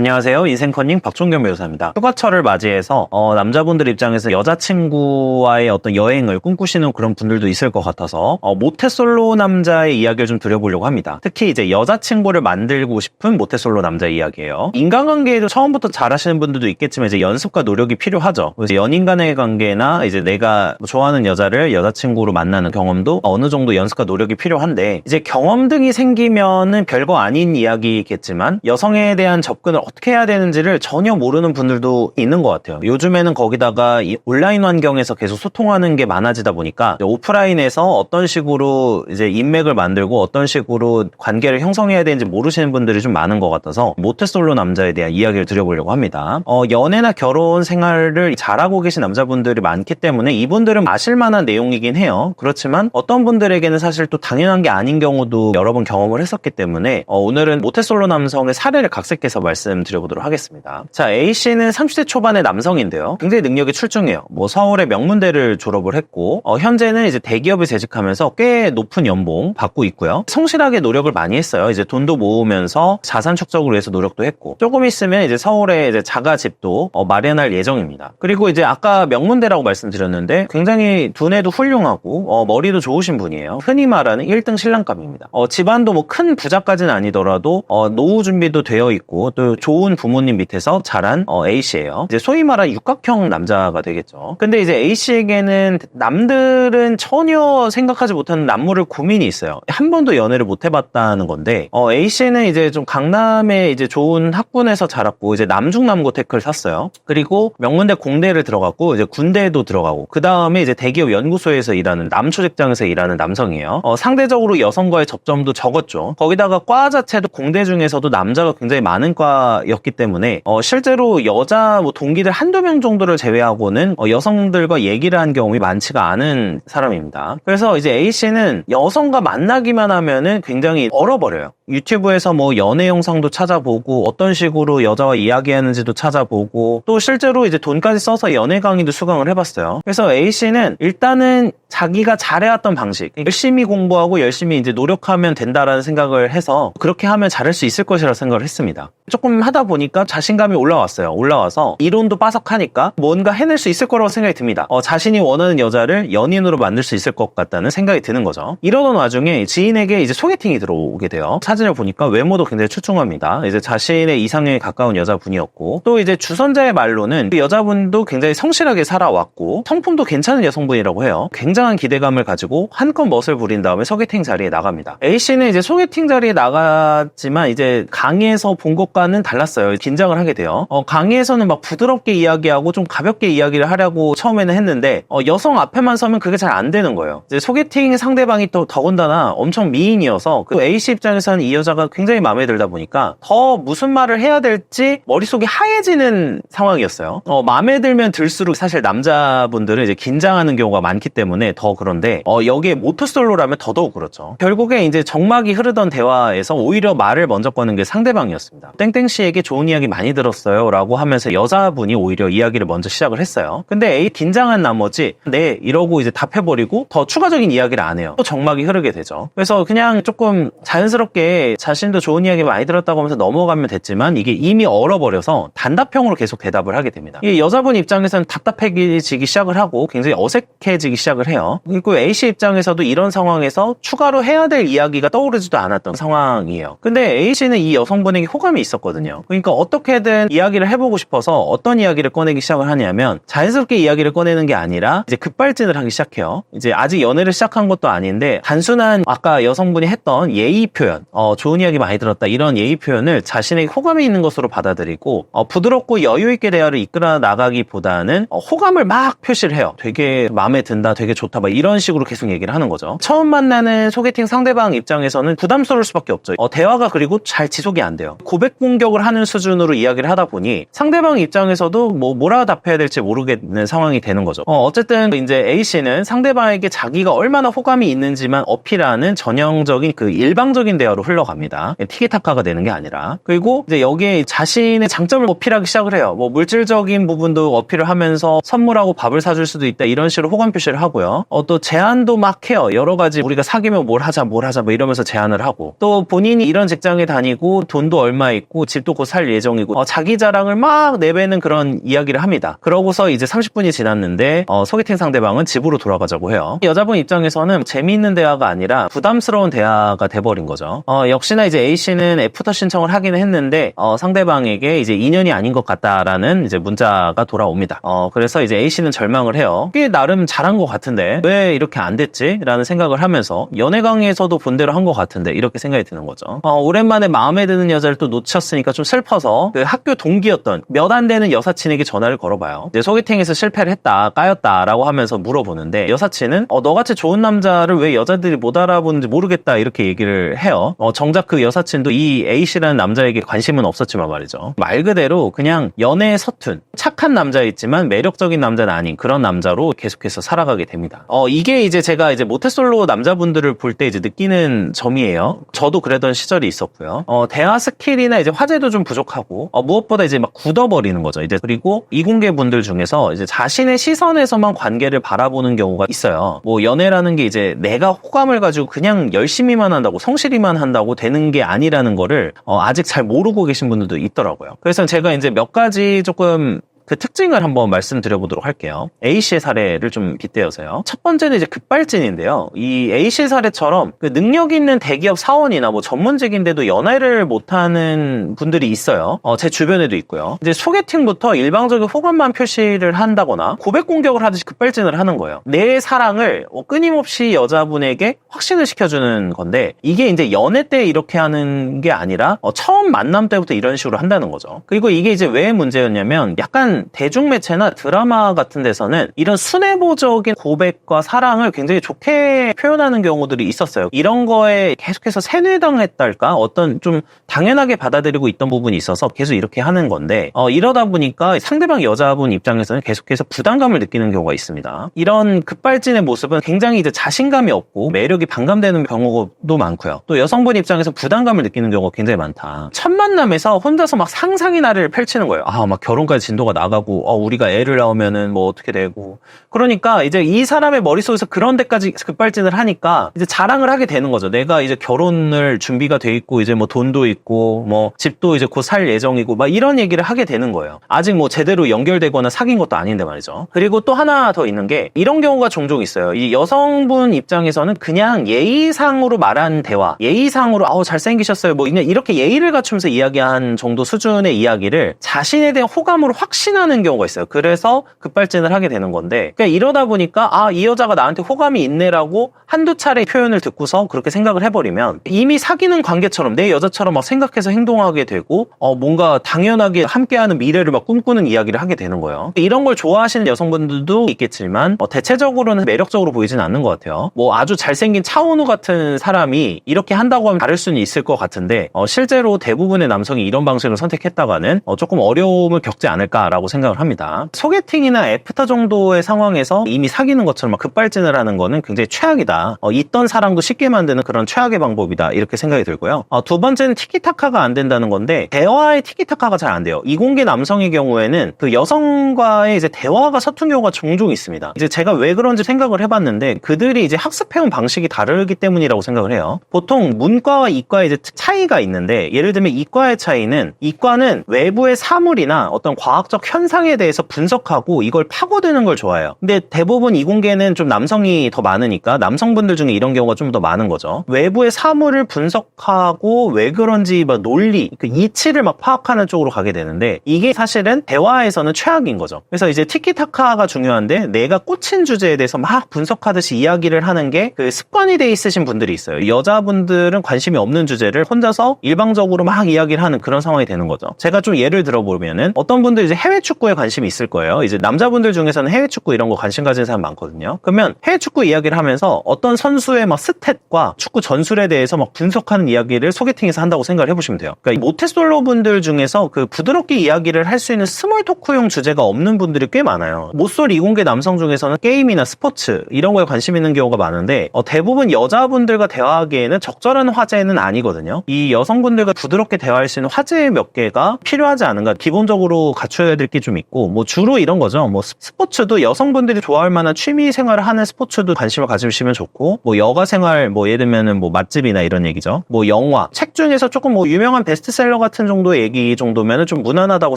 안녕하세요. 인생컨닝 박종경 변호사입니다. 휴가철을 맞이해서 어, 남자분들 입장에서 여자친구와의 어떤 여행을 꿈꾸시는 그런 분들도 있을 것 같아서 어, 모태솔로 남자의 이야기를 좀 드려보려고 합니다. 특히 이제 여자친구를 만들고 싶은 모태솔로 남자 이야기예요. 인간관계에도 처음부터 잘하시는 분들도 있겠지만 이제 연습과 노력이 필요하죠. 그래서 연인 간의 관계나 이제 내가 좋아하는 여자를 여자친구로 만나는 경험도 어느 정도 연습과 노력이 필요한데 이제 경험 등이 생기면은 별거 아닌 이야기겠지만 여성에 대한 접근을 어떻게 해야 되는지를 전혀 모르는 분들도 있는 것 같아요. 요즘에는 거기다가 이 온라인 환경에서 계속 소통하는 게 많아지다 보니까 오프라인에서 어떤 식으로 이제 인맥을 만들고 어떤 식으로 관계를 형성해야 되는지 모르시는 분들이 좀 많은 것 같아서 모태솔로 남자에 대한 이야기를 드려보려고 합니다. 어, 연애나 결혼 생활을 잘하고 계신 남자분들이 많기 때문에 이분들은 아실 만한 내용이긴 해요. 그렇지만 어떤 분들에게는 사실 또 당연한 게 아닌 경우도 여러 번 경험을 했었기 때문에 어, 오늘은 모태솔로 남성의 사례를 각색해서 말씀 드려보도록 하겠습니다. 자, A씨는 30대 초반의 남성인데요. 굉장히 능력이 출중해요. 뭐 서울의 명문대를 졸업을 했고 어, 현재는 이제 대기업에 재직하면서 꽤 높은 연봉 받고 있고요. 성실하게 노력을 많이 했어요. 이제 돈도 모으면서 자산 축적을 위해서 노력도 했고 조금 있으면 이제 서울에 이제 자가 집도 어, 마련할 예정입니다. 그리고 이제 아까 명문대라고 말씀드렸는데 굉장히 두뇌도 훌륭하고 어, 머리도 좋으신 분이에요. 흔히 말하는 1등 신랑감입니다. 어, 집안도 뭐 큰 부자까지는 아니더라도 어, 노후 준비도 되어 있고 또 좋은 부모님 밑에서 자란 어, A씨예요. 이제 소위 말하는 육각형 남자가 되겠죠. 근데 이제 A씨에게는 남들은 전혀 생각하지 못하는 남모를 고민이 있어요. 한 번도 연애를 못 해봤다는 건데 어, A씨는 이제 좀 강남에 이제 좋은 학군에서 자랐고 이제 남중남고 테크를 샀어요. 그리고 명문대 공대를 들어갔고 이제 군대에도 들어가고 그 다음에 이제 대기업 연구소에서 일하는 남초 직장에서 일하는 남성이에요. 어, 상대적으로 여성과의 접점도 적었죠. 거기다가 과 자체도 공대 중에서도 남자가 굉장히 많은 과 였기 때문에 어, 실제로 여자 뭐 동기들 한두 명 정도를 제외하고는 어, 여성들과 얘기를 한 경험이 많지가 않은 사람입니다. 그래서 이제 A 씨는 여성과 만나기만 하면은 굉장히 얼어버려요. 유튜브에서 뭐 연애 영상도 찾아보고 어떤 식으로 여자와 이야기하는지도 찾아보고 또 실제로 이제 돈까지 써서 연애 강의도 수강을 해봤어요. 그래서 A 씨는 일단은 자기가 잘해왔던 방식, 열심히 공부하고 열심히 이제 노력하면 된다라는 생각을 해서 그렇게 하면 잘할 수 있을 것이라 생각을 했습니다. 조금 하다 보니까 자신감이 올라왔어요. 올라와서 이론도 빠삭하니까 뭔가 해낼 수 있을 거라고 생각이 듭니다. 어, 자신이 원하는 여자를 연인으로 만들 수 있을 것 같다는 생각이 드는 거죠. 이러던 와중에 지인에게 이제 소개팅이 들어오게 돼요. 을 보니까 외모도 굉장히 출중합니다. 이제 자신의 이상형에 가까운 여자분이었고 또 이제 주선자의 말로는 그 여자분도 굉장히 성실하게 살아왔고 성품도 괜찮은 여성분이라고 해요. 굉장한 기대감을 가지고 한껏 멋을 부린 다음에 소개팅 자리에 나갑니다. A 씨는 이제 소개팅 자리에 나갔지만 이제 강의에서 본 것과는 달랐어요. 긴장을 하게 돼요. 어, 강의에서는 막 부드럽게 이야기하고 좀 가볍게 이야기를 하려고 처음에는 했는데 어, 여성 앞에만 서면 그게 잘 안 되는 거예요. 소개팅 상대방이 또 더군다나 엄청 미인이어서 그 A 씨 입장에서는 이 여자가 굉장히 마음에 들다 보니까 더 무슨 말을 해야 될지 머릿속이 하얘지는 상황이었어요. 어, 마음에 들면 들수록 사실 남자분들은 이제 긴장하는 경우가 많기 때문에 더 그런데 어, 여기에 모터솔로라면 더더욱 그렇죠. 결국에 이제 정막이 흐르던 대화에서 오히려 말을 먼저 꺼는 게 상대방이었습니다. 땡땡 씨에게 좋은 이야기 많이 들었어요 라고 하면서 여자분이 오히려 이야기를 먼저 시작을 했어요. 근데 A 긴장한 나머지 네 이러고 이제 답해버리고 더 추가적인 이야기를 안 해요. 또 정막이 흐르게 되죠. 그래서 그냥 조금 자연스럽게 자신도 좋은 이야기 많이 들었다고 하면서 넘어가면 됐지만 이게 이미 얼어버려서 단답형으로 계속 대답을 하게 됩니다. 이 여자분 입장에서는 답답해지기 시작을 하고 굉장히 어색해지기 시작을 해요. 그리고 A씨 입장에서도 이런 상황에서 추가로 해야 될 이야기가 떠오르지도 않았던 상황이에요. 근데 A씨는 이 여성분에게 호감이 있었거든요. 그러니까 어떻게든 이야기를 해보고 싶어서 어떤 이야기를 꺼내기 시작을 하냐면 자연스럽게 이야기를 꺼내는 게 아니라 이제 급발진을 하기 시작해요. 이제 아직 연애를 시작한 것도 아닌데 단순한 아까 여성분이 했던 예의 표현, 어, 좋은 이야기 많이 들었다 이런 예의 표현을 자신에게 호감이 있는 것으로 받아들이고 어, 부드럽고 여유 있게 대화를 이끌어 나가기보다는 어, 호감을 막 표시를 해요. 되게 마음에 든다, 되게 좋다, 막 이런 식으로 계속 얘기를 하는 거죠. 처음 만나는 소개팅 상대방 입장에서는 부담스러울 수밖에 없죠. 어, 대화가 그리고 잘 지속이 안 돼요. 고백 공격을 하는 수준으로 이야기를 하다 보니 상대방 입장에서도 뭐 뭐라 답해야 될지 모르겠는 상황이 되는 거죠. 어, 어쨌든 이제 A 씨는 상대방에게 자기가 얼마나 호감이 있는지만 어필하는 전형적인 그 일방적인 대화로 흘러갑니다. 티키타카가 되는 게 아니라. 그리고 이제 여기에 자신의 장점을 어필하기 시작을 해요. 뭐 물질적인 부분도 어필을 하면서 선물하고 밥을 사줄 수도 있다 이런 식으로 호감 표시를 하고요. 어, 또 제안도 막 해요. 여러 가지 우리가 사귀면 뭘 하자 뭘 하자 뭐 이러면서 제안을 하고 또 본인이 이런 직장에 다니고 돈도 얼마 있고 집도 곧 살 예정이고 어, 자기 자랑을 막 내뱉는 그런 이야기를 합니다. 그러고서 이제 30분이 지났는데 어, 소개팅 상대방은 집으로 돌아가자고 해요. 여자분 입장에서는 재미있는 대화가 아니라 부담스러운 대화가 돼버린 거죠. 어, 역시나 이제 A 씨는 애프터 신청을 하기는 했는데 어, 상대방에게 이제 인연이 아닌 것 같다라는 이제 문자가 돌아옵니다. 어, 그래서 이제 A 씨는 절망을 해요. 꽤 나름 잘한 것 같은데 왜 이렇게 안 됐지?라는 생각을 하면서 연애 강의에서도 본대로 한 것 같은데 이렇게 생각이 드는 거죠. 어, 오랜만에 마음에 드는 여자를 또 놓쳤으니까 좀 슬퍼서 그 학교 동기였던 몇 안 되는 여사친에게 전화를 걸어봐요. 소개팅에서 실패를 했다, 까였다라고 하면서 물어보는데 여사친은 어, 너같이 좋은 남자를 왜 여자들이 못 알아보는지 모르겠다 이렇게 얘기를 해요. 어, 정작 그 여사친도 이 A 씨라는 남자에게 관심은 없었지만 말이죠. 말 그대로 그냥 연애에 서툰 착한 남자였지만 매력적인 남자는 아닌 그런 남자로 계속해서 살아가게 됩니다. 어, 이게 이제 제가 이제 모태솔로 남자분들을 볼 때 이제 느끼는 점이에요. 저도 그러던 시절이 있었고요. 어, 대화 스킬이나 이제 화제도 좀 부족하고 어, 무엇보다 이제 막 굳어버리는 거죠. 이제 그리고 이공계 분들 중에서 이제 자신의 시선에서만 관계를 바라보는 경우가 있어요. 뭐 연애라는 게 이제 내가 호감을 가지고 그냥 열심히만 한다고 성실히만 한다고 되는 게 아니라는 거를 어, 아직 잘 모르고 계신 분들도 있더라고요. 그래서 제가 이제 몇 가지 조금 그 특징을 한번 말씀드려보도록 할게요. A씨의 사례를 좀 빗대어서요. 첫 번째는 이제 급발진인데요. 이 A씨 사례처럼 그 능력 있는 대기업 사원이나 뭐 전문직인데도 연애를 못하는 분들이 있어요. 어, 제 주변에도 있고요. 이제 소개팅부터 일방적인 호감만 표시를 한다거나 고백 공격을 하듯이 급발진을 하는 거예요. 내 사랑을 어, 끊임없이 여자분에게 확신을 시켜주는 건데 이게 이제 연애 때 이렇게 하는 게 아니라 어, 처음 만남 때부터 이런 식으로 한다는 거죠. 그리고 이게 이제 왜 문제였냐면 약간 대중매체나 드라마 같은 데서는 이런 순애보적인 고백과 사랑을 굉장히 좋게 표현하는 경우들이 있었어요. 이런 거에 계속해서 세뇌당했달까? 어떤 좀 당연하게 받아들이고 있던 부분이 있어서 계속 이렇게 하는 건데 어, 이러다 보니까 상대방 여자분 입장에서는 계속해서 부담감을 느끼는 경우가 있습니다. 이런 급발진의 모습은 굉장히 이제 자신감이 없고 매력이 반감되는 경우도 많고요. 또 여성분 입장에서 부담감을 느끼는 경우가 굉장히 많다. 첫 만남에서 혼자서 막 상상의 나를 펼치는 거예요. 아, 막 결혼까지 진도가 나가 고, 어, 우리가 애를 낳으면은 뭐 어떻게 되고. 그러니까 이제 이 사람의 머릿속에서 그런 데까지 급발진을 하니까 이제 자랑을 하게 되는 거죠. 내가 이제 결혼을 준비가 돼 있고, 이제 뭐 돈도 있고, 뭐 집도 이제 곧 살 예정이고, 막 이런 얘기를 하게 되는 거예요. 아직 뭐 제대로 연결되거나 사귄 것도 아닌데 말이죠. 그리고 또 하나 더 있는 게 이런 경우가 종종 있어요. 이 여성분 입장에서는 그냥 예의상으로 말한 대화, 예의상으로 아우 잘생기셨어요. 뭐 그냥 이렇게 예의를 갖추면서 이야기한 정도 수준의 이야기를 자신에 대한 호감으로 확신 하는 경우가 있어요. 그래서 급발진을 하게 되는 건데, 그러니까 이러다 보니까 아 이 여자가 나한테 호감이 있네라고 한두 차례 표현을 듣고서 그렇게 생각을 해버리면 이미 사귀는 관계처럼 내 여자처럼 막 생각해서 행동하게 되고 어 뭔가 당연하게 함께하는 미래를 막 꿈꾸는 이야기를 하게 되는 거예요. 이런 걸 좋아하시는 여성분들도 있겠지만 어, 대체적으로는 매력적으로 보이진 않는 것 같아요. 뭐 아주 잘생긴 차은우 같은 사람이 이렇게 한다고 하면 다를 수는 있을 것 같은데 어, 실제로 대부분의 남성이 이런 방식을 선택했다가는 어, 조금 어려움을 겪지 않을까라고 생각을 합니다. 소개팅이나 애프터 정도의 상황에서 이미 사귀는 것처럼 막 급발진을 하는 거는 굉장히 최악이다. 어, 있던 사랑도 쉽게 만드는 그런 최악의 방법이다. 이렇게 생각이 들고요. 어, 두 번째는 티키타카가 안 된다는 건데 대화의 티키타카가 잘 안 돼요. 이공계 남성의 경우에는 그 여성과의 이제 대화가 서툰 경우가 종종 있습니다. 이제 제가 왜 그런지 생각을 해봤는데 그들이 이제 학습해온 방식이 다르기 때문이라고 생각을 해요. 보통 문과와 이과의 이제 차이가 있는데 예를 들면 이과의 차이는 이과는 외부의 사물이나 어떤 과학적 현상에 대해서 분석하고 이걸 파고드는 걸 좋아해요. 근데 대부분 이공계는 좀 남성이 더 많으니까 남성분들 중에 이런 경우가 좀 더 많은 거죠. 외부의 사물을 분석하고 왜 그런지 막 논리, 그 이치를 막 파악하는 쪽으로 가게 되는데 이게 사실은 대화에서는 최악인 거죠. 그래서 이제 티키타카가 중요한데 내가 꽂힌 주제에 대해서 막 분석하듯이 이야기를 하는 게 그 습관이 돼 있으신 분들이 있어요. 여자분들은 관심이 없는 주제를 혼자서 일방적으로 막 이야기를 하는 그런 상황이 되는 거죠. 제가 좀 예를 들어보면은 어떤 분들 이제 해외 축구에 관심이 있을 거예요. 이제 남자분들 중에서는 해외 축구 이런 거 관심 가진 사람 많거든요. 그러면 해외 축구 이야기를 하면서 어떤 선수의 막 스탯과 축구 전술에 대해서 막 분석하는 이야기를 소개팅에서 한다고 생각을 해보시면 돼요. 그러니까 이 모태솔로 분들 중에서 그 부드럽게 이야기를 할 수 있는 스몰 토크용 주제가 없는 분들이 꽤 많아요. 모쏠 이공계 남성 중에서는 게임이나 스포츠 이런 거에 관심 있는 경우가 많은데 어, 대부분 여자분들과 대화하기에는 적절한 화제는 아니거든요. 이 여성분들과 부드럽게 대화할 수 있는 화제 몇 개가 필요하지 않은가. 기본적으로 갖춰야 될 게좀 있고 뭐 주로 이런 거죠. 뭐 스- 스포츠도 여성분들이 좋아할 만한 취미 생활을 하는 스포츠도 관심을 가지시면 좋고 뭐 여가 생활 뭐 예를 들면은 뭐 맛집이나 이런 얘기죠. 뭐 영화, 책 중에서 조금 뭐 유명한 베스트셀러 같은 정도의 얘기 정도면은 좀 무난하다고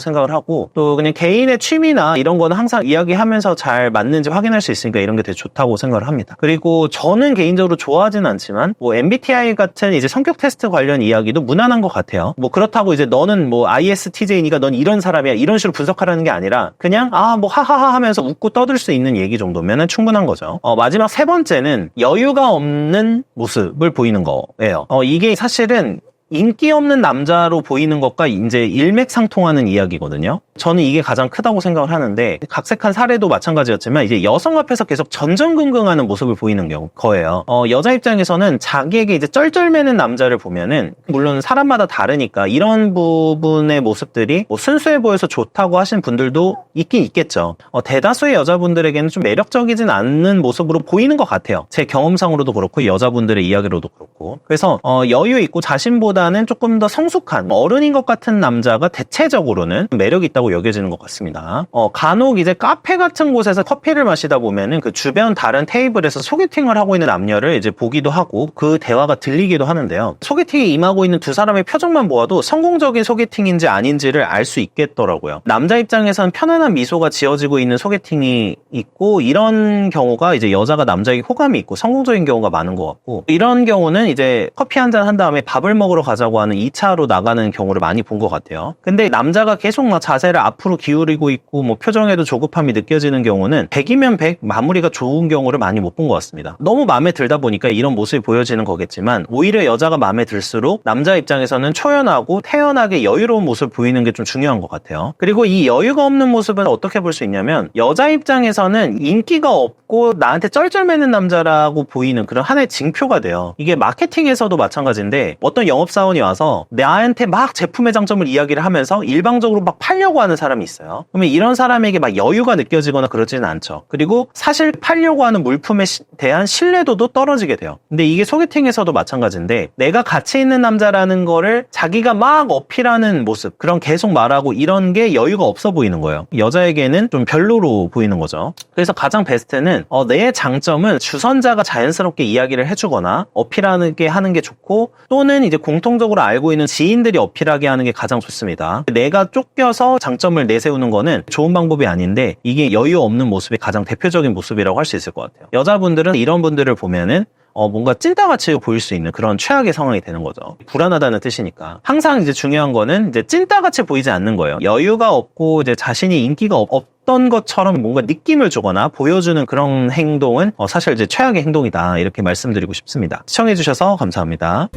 생각을 하고 또 그냥 개인의 취미나 이런 거는 항상 이야기하면서 잘 맞는지 확인할 수 있으니까 이런 게 되게 좋다고 생각을 합니다. 그리고 저는 개인적으로 좋아하진 않지만 뭐 MBTI 같은 이제 성격 테스트 관련 이야기도 무난한 것 같아요. 뭐 그렇다고 이제 너는 뭐 ISTJ니까 넌 이런 사람이야 이런 식으로 분석하 라는 게 아니라 그냥 아 뭐 하하하 하면서 웃고 떠들 수 있는 얘기 정도면은 충분한 거죠. 어, 마지막 세 번째는 여유가 없는 모습을 보이는 거예요. 어, 이게 사실은 인기 없는 남자로 보이는 것과 이제 일맥상통하는 이야기거든요. 저는 이게 가장 크다고 생각을 하는데 각색한 사례도 마찬가지였지만 이제 여성 앞에서 계속 전전긍긍하는 모습을 보이는 경우 거예요. 어, 여자 입장에서는 자기에게 이제 쩔쩔매는 남자를 보면은 물론 사람마다 다르니까 이런 부분의 모습들이 뭐 순수해 보여서 좋다고 하신 분들도 있긴 있겠죠. 어, 대다수의 여자분들에게는 좀 매력적이진 않는 모습으로 보이는 것 같아요. 제 경험상으로도 그렇고 여자분들의 이야기로도 그렇고 그래서 어, 여유 있고 자신보다는 조금 더 성숙한 어른인 것 같은 남자가 대체적으로는 매력이 있다고 여겨지는 것 같습니다. 어, 간혹 이제 카페 같은 곳에서 커피를 마시다 보면은 그 주변 다른 테이블에서 소개팅을 하고 있는 남녀를 이제 보기도 하고 그 대화가 들리기도 하는데요. 소개팅에 임하고 있는 두 사람의 표정만 보아도 성공적인 소개팅인지 아닌지를 알 수 있겠더라고요. 남자 입장에선 편안한 미소가 지어지고 있는 소개팅이 있고 이런 경우가 이제 여자가 남자에게 호감이 있고 성공적인 경우가 많은 것 같고 이런 경우는 이제 커피 한 잔 한 다음에 밥을 먹으러 가자고 하는 2차로 나가는 경우를 많이 본 것 같아요. 근데 남자가 계속 막 자세를 앞으로 기울이고 있고 뭐 표정에도 조급함이 느껴지는 경우는 100이면 100 마무리가 좋은 경우를 많이 못 본 것 같습니다. 너무 마음에 들다 보니까 이런 모습이 보여지는 거겠지만 오히려 여자가 마음에 들수록 남자 입장에서는 초연하고 태연하게 여유로운 모습을 보이는 게 좀 중요한 것 같아요. 그리고 이 여유가 없는 모습은 어떻게 볼 수 있냐면 여자 입장에서는 인기가 없고 나한테 쩔쩔매는 남자라고 보이는 그런 하나의 징표가 돼요. 이게 마케팅에서도 마찬가지인데 어떤 영업사원이 와서 나한테 막 제품의 장점을 이야기를 하면서 일방적으로 막 팔려고 하는 사람이 있어요. 그러면 이런 사람에게 막 여유가 느껴지거나 그러지는 않죠. 그리고 사실 팔려고 하는 물품에 시- 대한 신뢰도도 떨어지게 돼요. 근데 이게 소개팅에서도 마찬가지인데 내가 가치 있는 남자라는 거를 자기가 막 어필하는 모습, 그런 계속 말하고 이런 게 여유가 없어 보이는 거예요. 여자에게는 좀 별로로 보이는 거죠. 그래서 가장 베스트는 어, 내 장점은 주선자가 자연스럽게 이야기를 해주거나 어필하게 하는 게 좋고 또는 이제 공통적으로 알고 있는 지인들이 어필하게 하는 게 가장 좋습니다. 내가 쫓겨서 장 점을 내세우는 거는 좋은 방법이 아닌데 이게 여유 없는 모습이 가장 대표적인 모습이라고 할 수 있을 것 같아요. 여자분들은 이런 분들을 보면은 어, 뭔가 찐따같이 보일 수 있는 그런 최악의 상황이 되는 거죠. 불안하다는 뜻이니까. 항상 이제 중요한 거는 이제 찐따같이 보이지 않는 거예요. 여유가 없고 이제 자신이 인기가 없, 없던 것처럼 뭔가 느낌을 주거나 보여주는 그런 행동은 어, 사실 이제 최악의 행동이다. 이렇게 말씀드리고 싶습니다. 시청해주셔서 감사합니다.